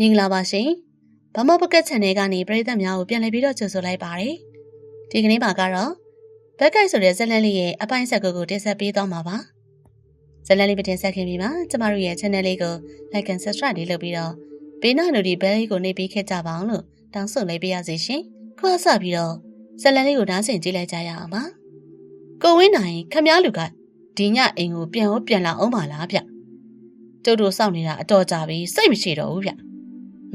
မင်္ဂလာပါရှင်။ဗမောပကက် channel ကနေပရိသတ်များကိုပြန်လည်ပြီးတော့ကြိုဆိုလိုက်ပါရစေ။ဒီကနေ့မှာကတော့ဘက်ကိုက်ဆိုတဲ့ဇက်လန်လေးရဲ့အပိုင်းဆက်ကိုကိုတင်ဆက်ပေးသွားမှာပါ။ဇက်လန်လေးပတင်ဆက်ခင်ပြီးမှကျမတို့ရဲ့ channel လေးကို like and subscribe လေးလုပ်ပြီးတော့ဘေးနားလူဒီ bell လေးကိုနှိပ်ပေးခဲ့ကြပါအောင်လို့တောင်းဆိုလိုက်ပါရစေရှင်။ခုအစပြီးတော့ဇက်လန်လေးကိုနားဆင်ကြည့်လိုက်ကြရအောင်ပါ။ကိုဝင်းနိုင်ခမည်းလူကဒီညအိမ်ကိုပြန်ဟောပြန်လာအောင်ပါလားဗျ။ကျုပ်တို့စောင့်နေတာအတော်ကြာပြီစိတ်မရှိတော့ဘူးဗျ။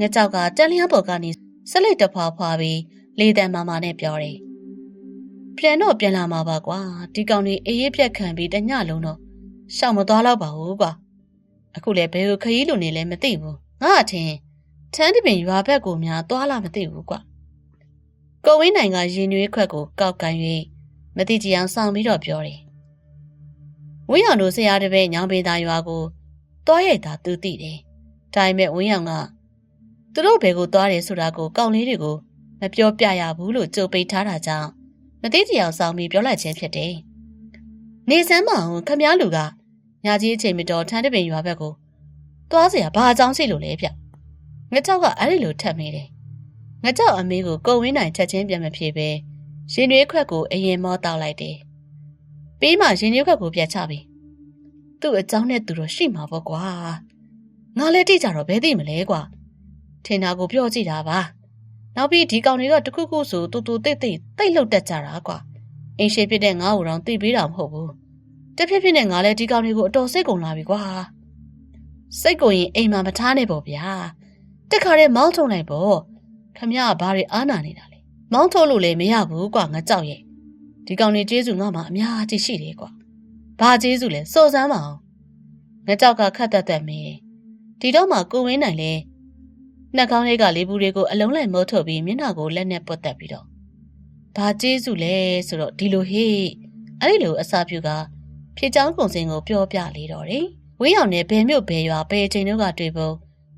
ငကြောက်ကတန်လျားပေါ်ကနေဆက်လက်တဖွာဖွာပြီးလေတံမာမာနဲ့ပြောတယ်။ပြန်တော့ပြန်လာမှာပါကွာဒီကောင်ကြီးအေးရပြက်ခံပြီးတညလုံးတော့ရှောင်မသွားတော့ပါဘူးကွာ။အခုလည်းဘယ်ကိုခရီးလိုနေလဲမသိဘူး။ငါအထင်ထန်းတပင်ရွာဘက်ကိုများသွားလာမသိဘူးကွာ။ကိုဝင်းနိုင်ကရင်နွေးခွက်ကိုကောက်ကန်၍မတိကြအောင်စောင့်ပြီးတော့ပြောတယ်။ဝင်းရောင်တို့ဆရာတပည့်ညောင်ပေသားရွာကိုတွားရိုက်တာသူသိတယ်။ဒါပေမဲ့ဝင်းရောင်က သူတို့ဘယ်ကိုသွားတယ်ဆိုတာကိုကောင်းလေးတွေကိုမပြောပြရဘူးလို့ကြိုပိတ်ထားတာကြောင့်မသိတရားဆောင်ပြီးပြောလိုက်ခြင်းဖြစ်တယ်။နေစမ်းမအောင်ခမည်းလူကညာကြီးအချိန်မတော်ထန်းတပင်ရွာဘက်ကိုသွားเสียဘာအကြောင်းရှိလို့လဲဗျ။ငကြောက်ကအဲ့ဒီလိုထပ်မိတယ်။ငကြောက်အမေကိုကုံဝင်းနိုင်ချက်ချင်းပြန်မဖြေပဲရင်ရွေးခွက်ကိုအရင်မောတောက်လိုက်တယ်။ပြီးမှရင်ရွေးခွက်ကိုပြတ်ချပြီ။သူ့အကြောင်းနဲ့သူတော့ရှိမှာပေါ့ကွာ။ငါလည်းတိကြတော့ဘယ်သိမလဲကွာ။ ထင်တာကိုပြောကြည့်တာပါနောက်ပြီးဒီကောင်တွေကတခုခုဆိုတူတူတိတ်တိတ်တိတ်လှုပ်တတ်ကြတာကွာအင်းရှိဖြစ်တဲ့ငါ့ကိုတော့သိပေးတာမဟုတ်ဘူးတဖြစ်ဖြစ်နဲ့ငါလည်းဒီကောင်တွေကိုအတော်စိတ်ကုန်လာပြီကွာစိတ်ကုန်ရင်အိမ်မှာမထားနဲ့ပေါ့ဗျာတက်ခါတဲ့မောင်းထုံလိုက်ပေါ့ခမရဘာတွေအားနာနေတာလဲမောင်းထုတ်လို့လည်းမရဘူးကွာငါကြောက်ရဲ့ဒီကောင်တွေကျေးဇူးငါမှအများကြီးရှိတယ်ကွာဘာကျေးဇူးလဲစော်စမ်းပါအောင်ငါကြောက်ကခတ်သက်သက်မင်းဒီတော့မှကိုဝင်းနိုင်လဲ နှက်ခေါင်းလေးကလေးဘူးတွေကိုအလုံးလိုက်မိုးထုတ်ပြီးမျက်နှာကိုလက်နဲ့ပွတ်တက်ပြီးတော့ဘာကျေးဇူးလဲဆိုတော့ဒီလိုဟေ့အဲ့ဒီလိုအစာပြူကဖြေချောင်းကုံစင်ကိုပြောပြလေတော့တယ်ဝင်းရောင်နဲ့ဘယ်မြို့ဘယ်ရွာဘယ်အချိန်တို့ကတွေ့ပုံ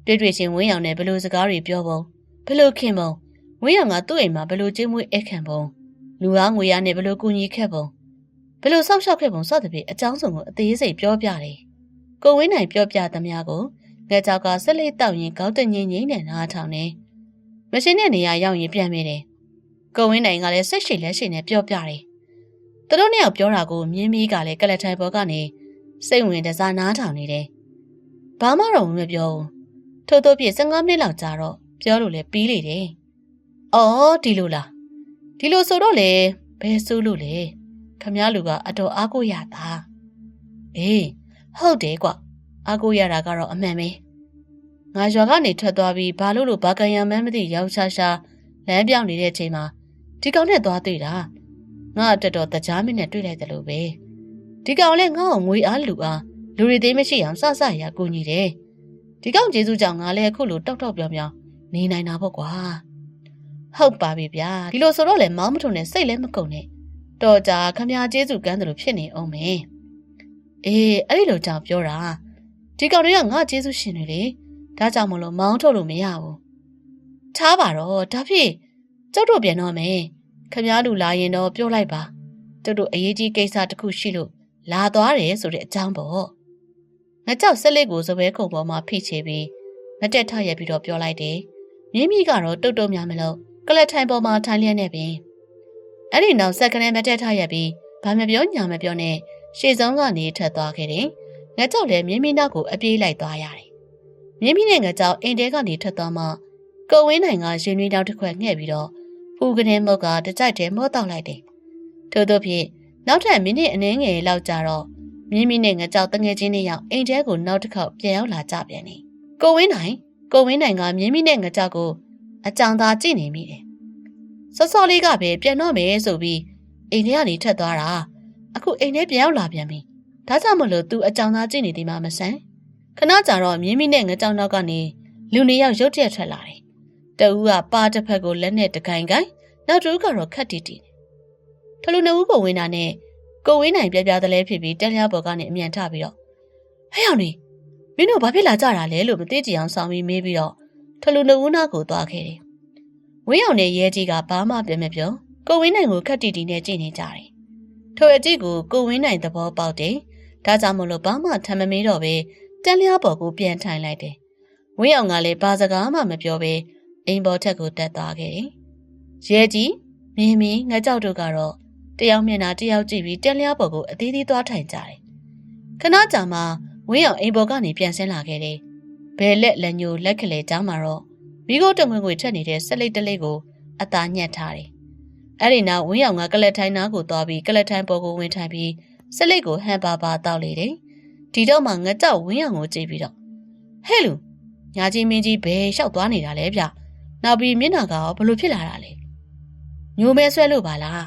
တွေ့တွေ့ချင်းဝင်းရောင်နဲ့ဘယ်လိုစကားတွေပြောပုံဘယ်လိုခင်ပုံဝင်းရောင်ကသူ့အိမ်မှာဘယ်လိုကျင်းမွေးအခန့်ပုံလူအားငွေရနဲ့ဘယ်လိုကူညီခဲ့ပုံဘယ်လိုဆောက်ရှောက်ခဲ့ပုံစသဖြင့်အကြောင်းစုံကိုအသေးစိတ်ပြောပြတယ်ကိုဝင်းနိုင်ပြောပြသမျှကို ငက်ကြောက်ကဆက်လက်တောက်ရင်ကောက်တငင်းငင်းနဲ့နားထောင်နေမရှင်တဲ့နေရာရောက်ရင်ပြန်မိတယ်ကိုဝင်းနိုင်ကလည်းဆက်ရှိလက်ရှိနဲ့ပြောပြတယ်သူတို့နှစ်ယောက်ပြောတာကိုမြင်းမီးကလည်းကလထိုင်ဘောကနေစိတ်ဝင်တစားနားထောင်နေတယ်ဘာမှတော့မပြောဘူးထို့သောဖြင့်15မိနစ်လောက်ကြာတော့ပြောလို့လည်းပြီးလေတယ်အော်ဒီလိုလားဒီလိုဆိုတော့လေဘယ်ဆိုးလို့လဲခမည်းလူကအတော်အားကိုရတာအေးဟုတ်တယ်ကွ အားကိုရတာကတော့အမှန်ပဲငါရွာကနေထွက်သွားပြီးဘာလို့လို့ဘာကန်ရမ်းမှန်းမသိရောက်ရှာရှာလမ်းပြောင်းနေတဲ့အချိန်မှာဒီကောင်နဲ့သွားတွေ့တာငါအတွက်တော့တကြားမင်းနဲ့တွေ့လိုက်တယ်လို့ပဲဒီကောင်လည်းငါ့ကိုငွေအားလူအားလူတွေသေးမရှိအောင်စစရကူညီတယ်ဒီကောင်ကျေးဇူးကြောင့်ငါလည်းအခုလိုတောက်တောက်ပြောင်ပြောင်နေနိုင်တာပေါ့ကွာဟုတ်ပါပြီဗျာဒီလိုဆိုတော့လေမောင်းမထုံနဲ့စိတ်လည်းမကုန်နဲ့တော်ကြာခမကျေးဇူးကမ်းတယ်လို့ဖြစ်နေအောင်မယ်အေးအဲ့ဒီလိုကြောင့်ပြောတာ ဒီကောင်တွေကငါကျေးဇူးရှင်တွေလေဒါကြောင့်မလို့မောင်းထုတ်လို့မရဘူးထားပါတော့ဒါဖြစ်ကျုပ်တို့ပြန်တော့မယ်ခမားလူလာရင်တော့ပြောလိုက်ပါကျုပ်တို့အရေးကြီးကိစ္စတစ်ခုရှိလို့လာသွားတယ်ဆိုတဲ့အကြောင်းပေါ့ငါကြောက်ဆက်လက်ကိုစပွဲခုံပေါ်မှာဖိချေပြီးမတက်ထရက်ပြီးတော့ပြောလိုက်တယ်မြင်းမိကတော့တုတ်တုတ်များမလို့ကလတ်ထိုင်ပေါ်မှာထိုင်လျက်နေပင်အဲ့ဒီနောက်ဆက်ကနေမတက်ထရက်ပြီးဘာမပြောညာမပြောနဲ့ရှေ့ဆုံးကနေထက်သွားခဲ့တယ် ငါကြောက်လည်းမြင်းမိနောက်ကိုအပြေးလိုက်သွားရတယ်မြင်းမိနဲ့ငါကြောက်အိမ်တဲကနေထွက်သွားမှကိုဝင်းနိုင်ကရင်နှွေးတောက်တစ်ခွက်ငှဲ့ပြီးတော့ဖူကနေမုတ်ကတကြိုက်တဲမော့တောက်လိုက်တယ်ထို့သောဖြင့်နောက်ထပ်မိနစ်အနည်းငယ်လောက်ကြာတော့မြင်းမိနဲ့ငါကြောက်တငယ်ချင်းတွေရောက်အိမ်တဲကိုနောက်တစ်ခေါက်ပြန်ရောက်လာကြပြန်တယ်ကိုဝင်းနိုင်ကိုဝင်းနိုင်ကမြင်းမိနဲ့ငါကြောက်ကိုအကြောင်သာကြည့်နေမိတယ်စောစောလေးကပဲပြန်တော့မယ်ဆိုပြီးအိမ်ထဲကနေထွက်သွားတာအခုအိမ်ထဲပြန်ရောက်လာပြန်ပြီ ဒါကြောင့်မလို့သူအကြောင်သားကြည့်နေသည်မှမဆန်ခဏကြာတော့မြင်းမိနဲ့ငကြောင်တော့ကနေလူနေယောက်ရုတ်တရက်ထွက်လာတယ်တအူးကပါတစ်ဖက်ကိုလက်နဲ့တကိုင်ကိုင်နောက်တူကတော့ခက်တီတီထလူနှစ်ဦးကိုဝင်တာနဲ့ကိုဝင်းနိုင်ပြပြသလဲဖြစ်ပြီးတက်လျားပေါ်ကနေအမြန်ထပြီးတော့ဟဲ့အောင်နေမင်းတို့ဘာဖြစ်လာကြတာလဲလို့မသိကြအောင်ဆောင်ပြီးမေးပြီးတော့ထလူနှစ်ဦးနာကိုသွားခဲ့တယ်ဝင်းအောင်နဲ့ရဲကြီးကဘာမှပြန်မပြောကိုဝင်းနိုင်ကိုခက်တီတီနဲ့ကြည့်နေကြတယ်ထိုအကြည့်ကိုကိုဝင်းနိုင်သဘောပေါက်တယ် ဒါကြောင့်မလို့ဘာမှထမ်းမမေးတော့ပဲတန်လျားပေါ်ကိုပြန်ထိုင်လိုက်တယ်ဝင်းအောင်ကလည်းဘာစကားမှမပြောဘဲအိမ်ပေါ်ထက်ကိုတက်သွားခဲ့တယ်။ရဲကြီးမြင်းမင်းငါကြောက်တို့ကတော့တယောက်မျက်နှာတယောက်ကြည့်ပြီးတက်လျားပေါ်ကိုအသေးသေးသွားထိုင်ကြတယ်။ခဏကြာမှဝင်းအောင်အိမ်ပေါ်ကနေပြန်ဆင်းလာခဲ့တယ်။ဘယ်လက်လက်ညိုလက်ကလေးကြားမှာတော့မိခိုးတငွေငွေထွက်နေတဲ့ဆက်လိတ်တလေးကိုအသားညှက်ထားတယ်။အဲ့ဒီနောက်ဝင်းအောင်ကကလက်ထိုင်းနားကိုသွားပြီးကလက်ထိုင်းပေါ်ကိုဝင်ထိုင်ပြီး ဆက်လိတ်ကိုဟန်ပါပါတောက်လေတယ်။ဒီတော့မှငကြောက်ဝင်းအောင်ကိုကြည့်ပြီးတော့ဟဲ့လူညာကြီးမင်းကြီးဘယ်လျှောက်သွားနေတာလဲဗျ။နောက်ပြီးမျက်နှာကရောဘလို့ဖြစ်လာတာလဲ။ညိုမဲဆွဲလို့ပါလား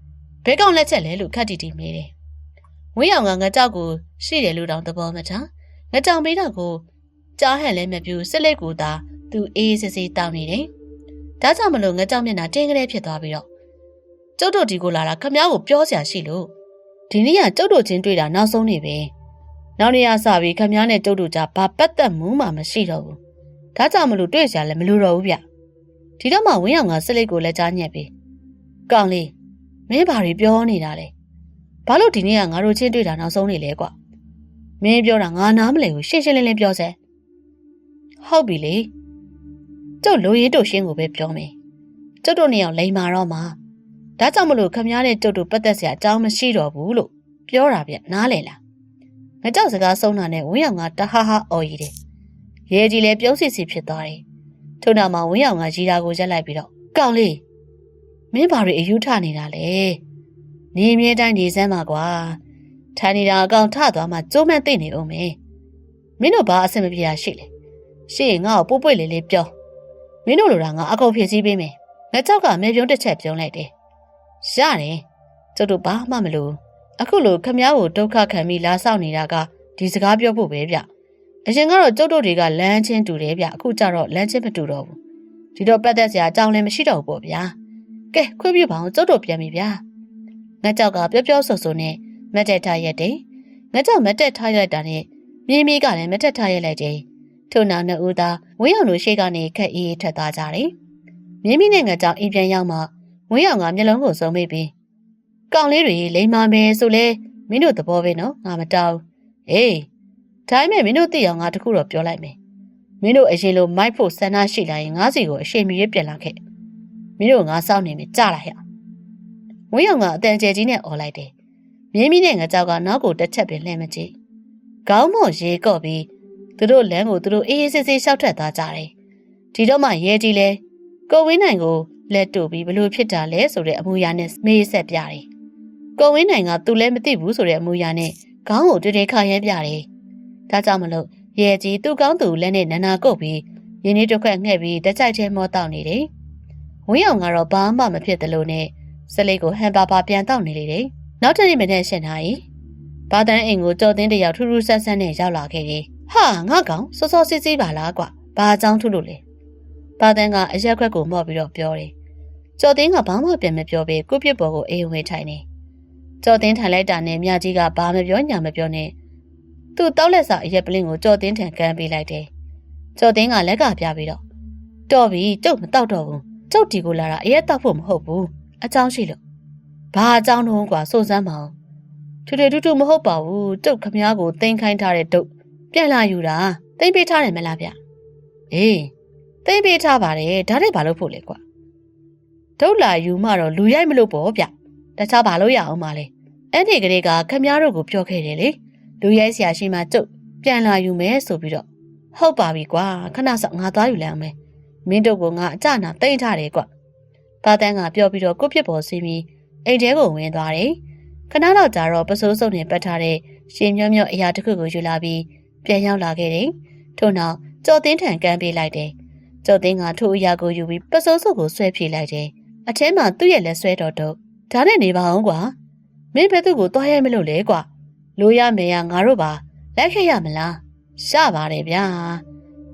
။ဘဲကောင်လက်ချက်လဲလို့ခက်တီတီမေးတယ်။ဝင်းအောင်ကငကြောက်ကိုရှိတယ်လို့တောင်သဘောမထား။ငကြောင်မေးတော့ကိုကြားဟန်လဲမပြူဆက်လိတ်ကိုသာသူအေးစစ်စစ်တောင်းနေတယ်။ဒါကြောင့်မလို့ငကြောင်မျက်နှာတင်းကလေးဖြစ်သွားပြီးတော့ကျုပ်တို့ဒီကိုလာတာခမ ्या ကိုပြောစရာရှိလို့ ဒီနေ့ကကျုပ်တို့ချင်းတွေ့တာနောက်ဆုံးနေပဲ။နောက်နေ့ကစပြီးခမ ्या နဲ့ကျုပ်တို့ကြားဘာပတ်သက်မှုမှမရှိတော့ဘူး။ဒါကြောင့်မလို့တွေ့စရာလည်းမလိုတော့ဘူးဗျ။ဒီတော့မှဝင်းအောင်ကဆက်လိတ်ကိုလက်ကြားညက်ပြီးကောင်းလေးမင်းဘာတွေပြောနေတာလဲ။ဘာလို့ဒီနေ့ကငါတို့ချင်းတွေ့တာနောက်ဆုံးနေလဲကွာ။မင်းပြောတာငါနားမလည်ဘူးရှင်းရှင်းလင်းလင်းပြောစမ်း။ဟုတ်ပြီလေ။ကျုပ်လိုရင်းတို့ရှင်းကိုပဲပြောမယ်ကျုပ်တို့နှစ်ယောက်လိန်မာတော့မှာ ဒါကြောင့်မလို့ခမားနဲ့ကျုပ်တို့ပတ်သက်စရာအကြောင်းမရှိတော့ဘူးလို့ပြောတာဗျနားလေလားငကြောက်စကားဆုံးတာနဲ့ဝင်းရောင်ကတဟဟအော်ရည်တယ်ရဲကြီးလည်းပြုံးစီစီဖြစ်သွားတယ်ထို့နောက်မှာဝင်းရောင်ကရီတာကိုရက်လိုက်ပြီးတော့ကောင်းလေးမင်းဘာတွေအယူထနေတာလဲနေမြဲတိုင်းနေစမ်းပါကွာထိုင်နေတာအကောင်ထသွားမှကျိုးမဲ့သိနေအောင်မေမင်းတို့ဘာအဆင်မပြေတာရှိလဲရှေ့ငါ့ကိုပို့ပွေလေးလေးပြောမင်းတို့လိုတာငါအကုန်ဖြည့်ဆည်းပေးမယ်ငါကြောက်ကမဲပြုံးတစ်ချက်ပြုံးလိုက်တယ် ရတယ်ကျုပ်တို့ဘာမှမလို့အခုလိုခမ ्या ကိုဒုက္ခခံပြီးလာဆောက်နေတာကဒီစကားပြောဖို့ပဲဗျအရင်ကတော့ကျုပ်တို့တွေကလမ်းချင်းတူတယ်ဗျအခုကျတော့လမ်းချင်းမတူတော့ဘူးဒီတော့ပတ်သက်စရာအကြောင်းလည်းမရှိတော့ဘူးပေါ့ဗျာကဲခွင့်ပြုပါအောင်ကျုပ်တို့ပြန်ပြီဗျာငါကြောက်ကပြောပြောဆိုဆိုနဲ့မတ်တက်ထားရက်တယ်ငါကြောက်မတ်တက်ထားရက်တာနဲ့မြင်းမီးကလည်းမတ်တက်ထားရက်လိုက်တယ်ထို့နောက်နှစ်ဦးသားဝင်းအောင်တို့ရှေ့ကနေခက်အေးထွက်သွားကြတယ်။မြင်းမိနဲ့ငါကြောင့်အိမ်ပြန်ရောက်မှ ဝင်းအောင်ကမျက်လုံးကိုစုံမိပြီးကောင်လေးတွေလိမ်မာမယ်ဆိုလဲမင်းတို့သဘောပဲနော်ငါမတောင်းအေးဒါပေမဲ့မင်းတို့သိအောင်ငါတခုတော့ပြောလိုက်မယ်မင်းတို့အရင်လိုမိုက်ဖို့ဆန္ဒရှိလာရင်ငါးစီကိုအရှိန်မီရပြန်လာခဲ့မင်းတို့ငါစောင့်နေမယ်ကြလာဟဲ့ဝင်းအောင်ကအတန်ကျဲကြီးနဲ့អော်လိုက်တယ်မြင်းမီနဲ့ငါကြောက်ကနောက်ကိုတစ်ချက်ပင်လှည့်မကြည့်ခေါင်းမော့ရေကော့ပြီးသူတို့လမ်းကိုသူတို့အေးအေးဆေးဆေးရှောက်ထွက်သွားကြတယ်။ဒီတော့မှရဲကြီးလဲကိုဝင်းနိုင်ကို လက်တို့ပြီးဘလို့ဖြစ်တာလဲဆိုတဲ့အမူအရာနဲ့မေးဆက်ပြတယ်။ကိုဝင်းနိုင်ကသူလည်းမသိဘူးဆိုတဲ့အမူအရာနဲ့ခေါင်းကိုတွေ့တွေ့ခါရဲပြတယ်။ဒါကြောင့်မလို့ရဲကြီးသူ့ကောင်းသူလက်နဲ့နန္နာကုတ်ပြီးရင်းနှီးတစ်ခွက်ငှက်ပြီးတကြိုက်ထဲမောတောက်နေတယ်။ဝင်းအောင်ကတော့ဘာမှမဖြစ်တယ်လို့နဲ့စလိတ်ကိုဟန်ပါပါပြန်တောက်နေလေတယ်။နောက်တစ်နေ့မနေ့ရှင်းထားရင်ဘာတန်းအိမ်ကိုကြော်တင်းတယောက်ထူးထူးဆန်းဆန်းနဲ့ရောက်လာခဲ့တယ်။ဟာငါကောင်စောစောစစ်စစ်ပါလားကွာဘာအကြောင်းထုလို့လဲပါတန်းကအရက်ခွက်ကိုမော့ပြီးတော့ပြောတယ် ကျော်တင်းကဘာမှပြန်မပြောဘဲကုပြစ်ပေါ်ကိုအေးဝင်ထိုင်နေကျော်တင်းထိုင်လိုက်တာနဲ့မြကြီးကဘာမပြောညာမပြောနဲ့သူ့တောက်လက်စာအရက်ပလင်းကိုကျော်တင်းထံကမ်းပေးလိုက်တယ်ကျော်တင်းကလက်ကပြပြီးတော့တော်ပြီကျုပ်မတောက်တော့ဘူးကျုပ်ဒီကိုလာတာအရက်တောက်ဖို့မဟုတ်ဘူးအကြောင်းရှိလို့ဘာအကြောင်းတော့ကွာစိုးစမ်းပါအောင်ထွေထွေထူးထူးမဟုတ်ပါဘူးကျုပ်ခမားကိုတင်ခိုင်းထားတဲ့ဒုတ်ပြန်လာယူတာတိတ်ပေးထားတယ်မလားဗျအေးတိတ်ပေးထားပါတယ်ဒါနဲ့ဘာလို့ဖို့လဲကွာ ဒုတ်လာယူမှတော့လူရိုက်မလို့ပေါ့ဗျတခြားဘာလို့ရအောင်မလဲအဲ့ဒီကလေးကခမည်းတော်ကိုပြောခဲ့တယ်လေလူရိုက်ဆရာရှိမှကျုပ်ပြန်လာယူမယ်ဆိုပြီးတော့ဟုတ်ပါပြီကွာခဏဆော့ငါသွားယူလိုက်အောင်မယ်မင်းတို့ကငါအကြနာတိတ်ထားတယ်ကွသားတန်းကပြောပြီးတော့ကိုပြစ်ပေါ်စီးပြီးအိမ်ထဲကိုဝင်သွားတယ်ခဏတော့ကြာတော့ပစိုးစုံနဲ့ပတ်ထားတဲ့ရှင်မြွမြွအရာတစ်ခုကိုယူလာပြီးပြန်ရောက်လာခဲ့တယ်။ထို့နောက်ကြော်တင်းထံကမ်းပေးလိုက်တယ်။ကြော်တင်းကထို့အရာကိုယူပြီးပစိုးစုပ်ကိုဆွဲပြေးလိုက်တယ်။ အထဲမှာသူ့ရဲ့လက်ဆွဲတော်တုပ်ဒါနဲ့နေပါအောင်ကွာမင်းဘယ်သူ့ကိုသွားရဲမလို့လဲကွာလိုရမယ်ရငါတို့ပါလက်ခဲ့ရမလားရပါတယ်ဗျာ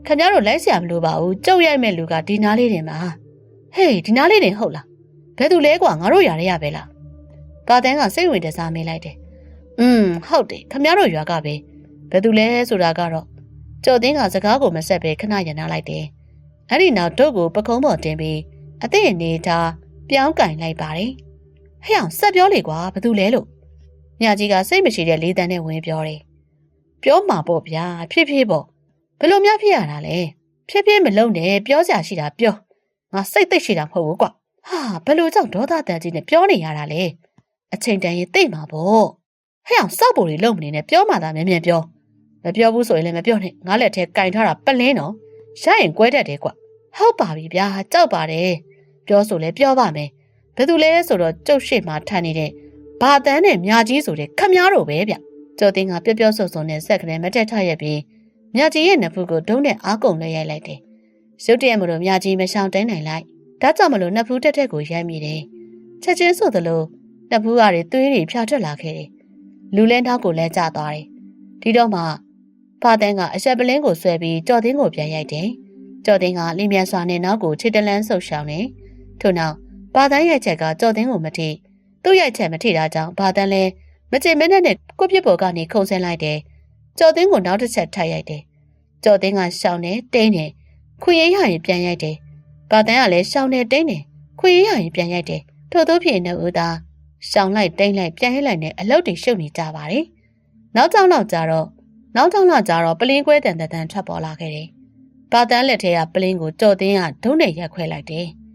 ခင်ဗျားတို့လိုက်ဆရာမလို့ပါဘူးကြုတ်ရိုက်မဲ့လူကဒီနားလေးတင်ပါဟေးဒီနားလေးတင်ဟုတ်လားဘယ်သူလဲကွာငါတို့ຢာရရပဲလားကာတန်းကစိတ်ဝင်တစားမေးလိုက်တယ်อืมဟုတ်တယ်ခင်ဗျားတို့ရွာကပဲဘယ်သူလဲဆိုတာကတော့ကြော်တင်းကစကားကိုမဆက်ပဲခဏရနာလိုက်တယ်အဲ့ဒီနောက်တို့ကိုပကုံးပေါ်တင်ပြီးအသည့်အနေထား ပြောင်းကင်လိုက်ပါတယ်။ဟဲ့အောင်ဆက်ပြောလေကွာဘယ်သူလဲလို့ညကြီးကစိတ်မရှိတဲ့လေးတန်းနဲ့ဝင်ပြောတယ်။ပြောမှာပေါ့ဗျာဖြစ်ဖြစ်ပေါ့ဘယ်လိုများဖြစ်ရတာလဲဖြည်းဖြည်းမလုံးနဲ့ပြောစရာရှိတာပြောငါစိတ်သိပ်ရှိတာမဟုတ်ဘူးကွာဟာဘယ်လိုကြောင့်ဒေါသတန်ကြီးနဲ့ပြောနေရတာလဲအချိန်တန်ရင်သိမှာပေါ့ဟဲ့အောင်စောက်ပေါ်တွေလုံးမနေနဲ့ပြောမှသာမြန်မြန်ပြောမပြောဘူးဆိုရင်လည်းမပြောနဲ့ငါလက်ထဲကင်ထားတာပလင်းတော့ရရင်ကွဲတတ်တယ်ကွာဟုတ်ပါပြီဗျာကြောက်ပါတယ် ပြောဆိုလဲပြောပါမယ်ဘယ်သူလဲဆိုတော့ကျုပ်ရှိမှထန်နေတဲ့ဘာတန်းနဲ့မြာကြီးဆိုတဲ့ခမည်းတော်ပဲဗျကျော်တင်ကပျော့ပျော့ဆုံဆုံနဲ့ဆက်ကလေးမတက်ထရက်ပြီးမြာကြီးရဲ့နဖူးကိုဒုံးနဲ့အားကုန်လဲရိုက်လိုက်တယ်ရုတ်တရက်မလို့မြာကြီးမရှောင်တိုင်းနိုင်လိုက်ဒါကြောင့်မလို့နဖူးတက်တက်ကိုရိုက်မိတယ်ချက်ချင်းဆိုသလိုနဖူးကတွေသွေးတွေဖြာထွက်လာခဲ့တယ်လူလဲနောက်ကိုလဲကျသွားတယ်ဒီတော့မှဖာတန်းကအရက်ပလင်းကိုဆွဲပြီးကြော်တင်းကိုပြန်ရိုက်တယ်ကြော်တင်းကလင်းမြန်စွာနဲ့နောက်ကိုခြေတလန်းဆုပ်ရှောင်တယ် ထို့နောက်ပါတန်းရိုက်ချက်ကကြော်တင်းကိုမထိသူ့ရိုက်ချက်မထိတာကြောင့်ပါတန်းလဲမချင်မနဲ့နဲ့ကိုပြစ်ပေါ်ကနေခုန်ဆင်းလိုက်တယ်ကြော်တင်းကိုနောက်တစ်ချက်ထပ်ရိုက်တယ်ကြော်တင်းကရှောင်နေတိန်းနေခွေရင်ရရင်ပြန်ရိုက်တယ်ပါတန်းကလည်းရှောင်နေတိန်းနေခွေရင်ရရင်ပြန်ရိုက်တယ်ထို့သောဖြင့်နှုတ်ဦးသားရှောင်လိုက်တိန်းလိုက်ပြန်ရိုက်လိုက်နဲ့အလုတ်တွေရှုပ်နေကြပါတယ်နောက်ကြောင်နောက်ကြတော့နောက်ထောင်လောက်ကြတော့ပလင်းကွဲတန်တန်ထွက်ပေါ်လာခဲ့တယ်။ပါတန်းလက်ထဲကပလင်းကိုကြော်တင်းကဒုံးနဲ့ရက်ခွဲလိုက်တယ်။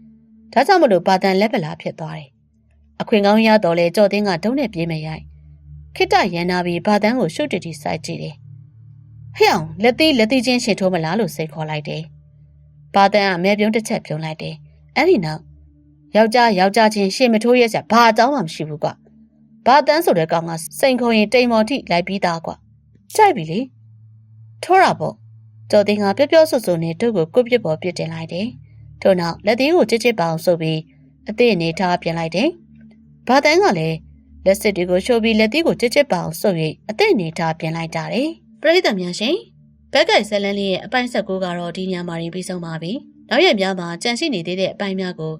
ဒါကြောင့်မလို့ပါတန်းလက်ပလာဖြစ်သွားတယ်။အခွင့်ကောင်းရတော့လေကြော်တင်းကဒုံးနဲ့ပြေးမရိုက်။ခိတရန်နာပြီးပါတန်းကိုရှုပ်တတီစိုက်ကြည့်တယ်။ဟဲ့အောင်လက်သေးလက်သေးချင်းရှင်ထိုးမလားလို့စိတ်ခေါ်လိုက်တယ်။ပါတန်းကမဲပြုံးတစ်ချက်ပြုံးလိုက်တယ်။အဲ့ဒီနောက်ယောက်ျားယောက်ျားချင်းရှင်မထိုးရဲစရာဘာအကြောင်းမှမရှိဘူးကွာ။ဘာတန်းဆိုတဲ့ကောင်ကစိန်ခေါ်ရင်တိမ်မော်ထိလိုက်ပြီးသားကွာ။ကြိုက်ပြီလေ။ထိုးတာပေါ့။ကျော်တင်ကပျော့ပျော့ဆွဆွနဲ့တို့ကိုကုတ်ပြစ်ပေါ်ပြစ်တင်လိုက်တယ်။ ထို့နောက်လက်သေးကိုချစ်ချစ်ပအောင်ဆုပ်ပြီးအသေးအနေထားပြင်လိုက်တယ်။ဘာတန်းကလည်းလက်စစ်တွေကိုရှိုးပြီးလက်သေးကိုချစ်ချစ်ပအောင်ဆုပ်၍အသေးအနေထားပြင်လိုက်ကြတယ်။ပရိသတ်များရှင်ဘက်ကင်ဇလန်လေးရဲ့အပိုင်းဆက်ကိုကတော့ဒီညမှာရင်ပြီးဆုံးပါပြီ။နောက်ရက်များမှာကြန့်ရှိနေသေးတဲ့အပိုင်းများကို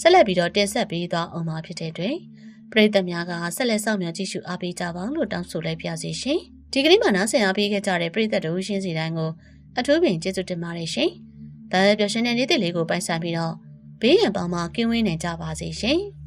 ဆက်လက်ပြီးတော့တင်ဆက်ပေးသွားအောင်မှာဖြစ်တဲ့တွင်ပရိသတ်များကဆက်လက်ဆောင်များကြည့်ရှုအားပေးကြပါလို့တောင်းဆိုလိုက်ပါစီရှင်။ဒီကနေ့မှနားဆင်အားပေးခဲ့ကြတဲ့ပရိသတ်တို့ရှင်းစီတိုင်းကိုအထူးပင်ကျေးဇူးတင်ပါတယ်ရှင်။ ဒါလည်းပျော်ရွှင်တဲ့နေ့တစ်လေးကိုပိုင်ဆိုင်ပြီးတော့ဘေးရန်ပေါင်းမှာကင်းဝေးနိုင်ကြပါစေရှင်။